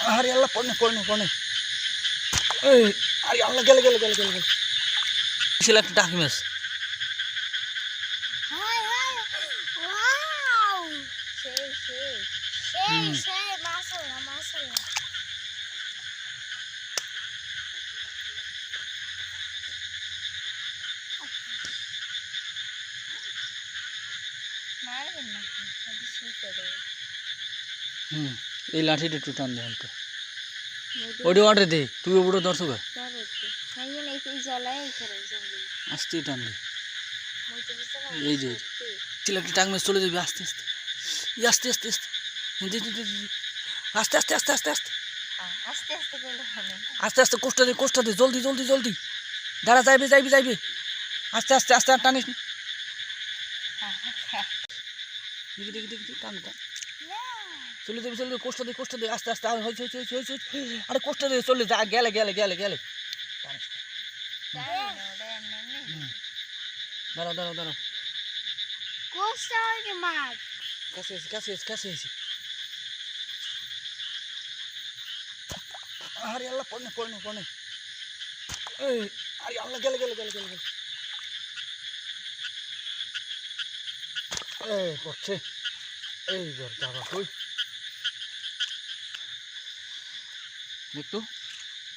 আরে আল্লাহ পড়নে পড়নে পড়নে। এই আরে আল্লাহ গেলে গেলে গেলে গেলে গেলে। ছিল একটা মাশাআল্লাহ মাশাআল্লাহ মারবেন না হুম। এই লাঠিটা একটু টান দে হালকা। ওটি অর্ডার দে তুই ওপরে দর্শক ধরো একটু। খাইয়ে নাই তুই জ্বলাই করে জঙ্গল আস্তে টান দে। এই যে। একটা টাক মাছ চলে যাবে আস্তে আস্তে। আস্তে আস্তে আস্তে। হ্যাঁ। আস্তে আস্তে আস্তে আস্তে আস্তে। আস্তে আস্তে আস্তে কষ্ট দে কষ্ট দে জলদি জলদি জলদি। দাঁড়া যাইবে যাইবে যাইবে। আস্তে আস্তে আস্তে আর টানিস দেখি দেখি দেখি দেখি, টান টান। চলে যাবে চলে যাবে কষ্ট দে কষ্ট দে আস্তে আস্তে আর হয়েছে হয়েছে হয়েছে হয়েছে। আরে কষ্ট দে চলে যা গেলে গেলে গেলে গেলে। দাঁড়াও দাঁড়াও দাঁড়াও। কাছে এসে কাছে এসে কাছে এসে। আরে আল্লাহ পড়নে পড়নে পড়নে এই আরে আল্লাহ গেলে গেলে গেলে গেলে গেলে। এই পড়ছে এই বার দাবা কই দেখতো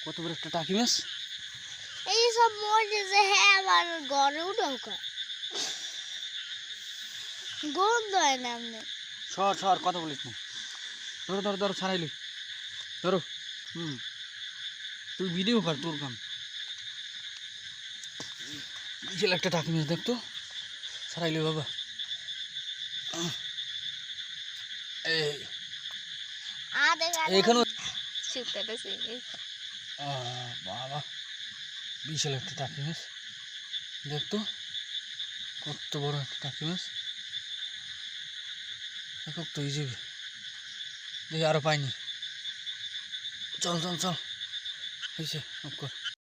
কত বড় একটা টাকি মাছ। এই সব মরে যে হ্যাঁ আমার ঘরে উঠাও কা গন্ধ হয় না আপনি সর সর কথা বলিস না। ধরো ধরো ধরো ছাড়াইলি ধরো হুম। তুই ভিডিও কর তোর কাম। বিশাল একটা টাকি মাছ দেখতো। ছাড়াইলি বাবা। এই। এখানেও বাবা, বিশাল একটা টাকি মাছ। দেখতো কত বড় একটা টাকি মাছ। একক তো এই দেখি আরও পাইনি। চল চল চল। হয়েছে